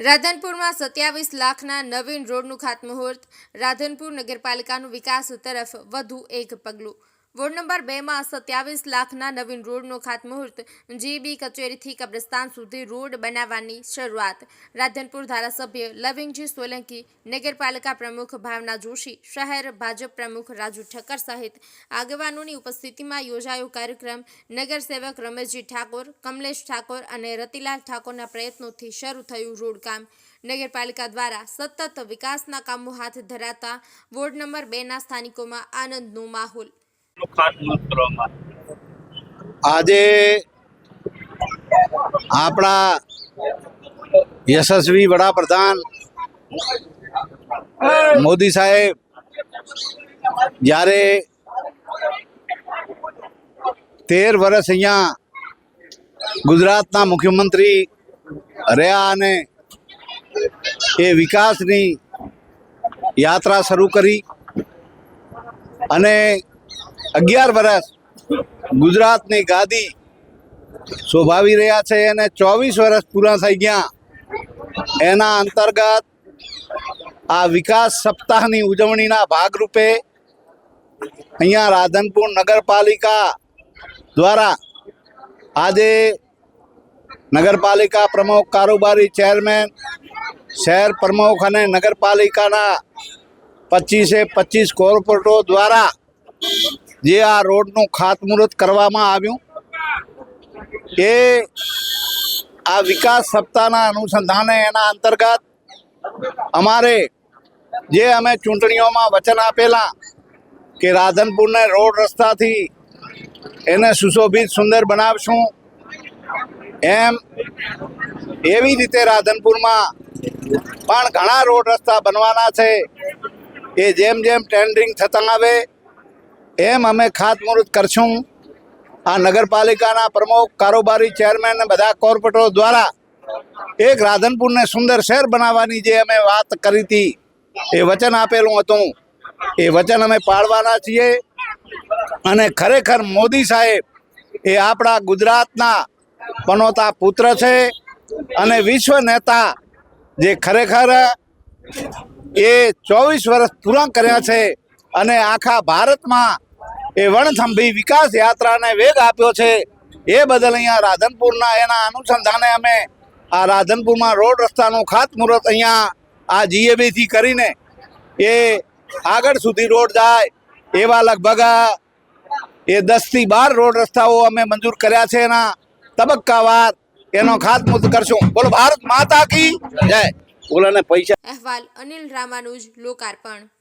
રાધનપુરમાં સત્યાવીસ લાખના નવીન રોડનું ખાતમુહૂર્ત. રાધનપુર નગરપાલિકાનું વિકાસ તરફ વધુ એક પગલું. વોર્ડ નંબર બેમાં સત્યાવીસ લાખના નવીન રોડનું ખાતમુહૂર્ત. જીબી કચેરીથી કબ્રસ્તાન સુધી રોડ બનાવવાની શરૂઆત. રાધનપુર ધારાસભ્ય લવિંગજી સોલંકી, નગરપાલિકા પ્રમુખ ભાવના જોશી, શહેર ભાજપ પ્રમુખ રાજુ ઠક્કર સહિત આગેવાનોની ઉપસ્થિતિમાં યોજાયો કાર્યક્રમ. નગરસેવક રમેશજી ઠાકોર, કમલેશ ઠાકોર અને રતિલાલ ઠાકોરના પ્રયત્નોથી શરૂ થયું રોડકામ. નગરપાલિકા દ્વારા સતત વિકાસના કામો હાથ ધરાતા વોર્ડ નંબર બેના સ્થાનિકોમાં આનંદનો માહોલ નું ખાતમુહૂર્ત કરવામાં આજે આપણા યશસ્વી વડાપ્રધાન મોદી સાહેબ જ્યારે તેર વર્ષ અહીંયા ગુજરાતના મુખ્યમંત્રી રહ્યા અને એ વિકાસની યાત્રા શરૂ કરી અને અગિયાર વર્ષ ગુજરાતની ગાદી શોભાવી રહ્યા છે અને ચોવીસ વર્ષ પૂરા થઈ ગયા. એના અંતર્ગત આ વિકાસ સપ્તાહની ઉજવણીના ભાગરૂપે અહીંયા રાધનપુર નગરપાલિકા દ્વારા આજે નગરપાલિકા પ્રમુખ કારોબારી ચેરમેન, શહેર પ્રમુખ અને નગરપાલિકાના પચીસે પચીસ કોર્પોરેટરો દ્વારા જે આ રોડનું ખાતમુહૂર્ત કરવામાં આવ્યું, એ આ વિકાસ સપ્તાહના અનુસંધાને એના અંતર્ગત અમારે જે અમે ચૂંટણીઓમાં વચન આપેલા કે રાધનપુરને રોડ રસ્તાથી એને સુશોભિત સુંદર બનાવશું, એમ એવી રીતે રાધનપુરમાં પણ ઘણા રોડ રસ્તા બનવાના છે એ જેમ જેમ ટેન્ડરિંગ થતા આવે એમ અમે ખાતમુહૂર્ત કરશું. આ નગરપાલિકાના પ્રમુખ, કારોબારી ચેરમેન બધા કોર્પોરેટરો દ્વારા એક રાધનપુરને સુંદર શહેર બનાવવાની જે અમે વાત કરી હતી, એ વચન આપેલું હતું. એ વચન અમે પાળવાના છીએ. અને ખરેખર મોદી સાહેબ, એ આપણા ગુજરાતના પનોતા પુત્ર છે અને વિશ્વ નેતા જે ખરેખર એ ચોવીસ વર્ષ પૂરા કર્યા છે અને આખા ભારતમાં એ વણથંભી વિકાસ યાત્રાને વેગ આપ્યો છે. એ બદલ અહીંયા રાધનપુરના એના અનુસંધાને અમે આ રાધનપુરમાં રોડ રસ્તાનું ખાતમુહૂર્ત અહીંયા આ જીએબીથી કરીને એ આગળ સુધી રોડ જાય એવા લગભગ એ દસથી બાર રોડ રસ્તાઓ અમે મંજૂર કર્યા છે એના તબક્કાવાર એનો ખાતમુહૂર્ત કરશું. બોલો ભારત માતા કી જય. બોલો ને પૈસા. અહેવાલ અનિલ રામાનુજ લોકાર્પણ.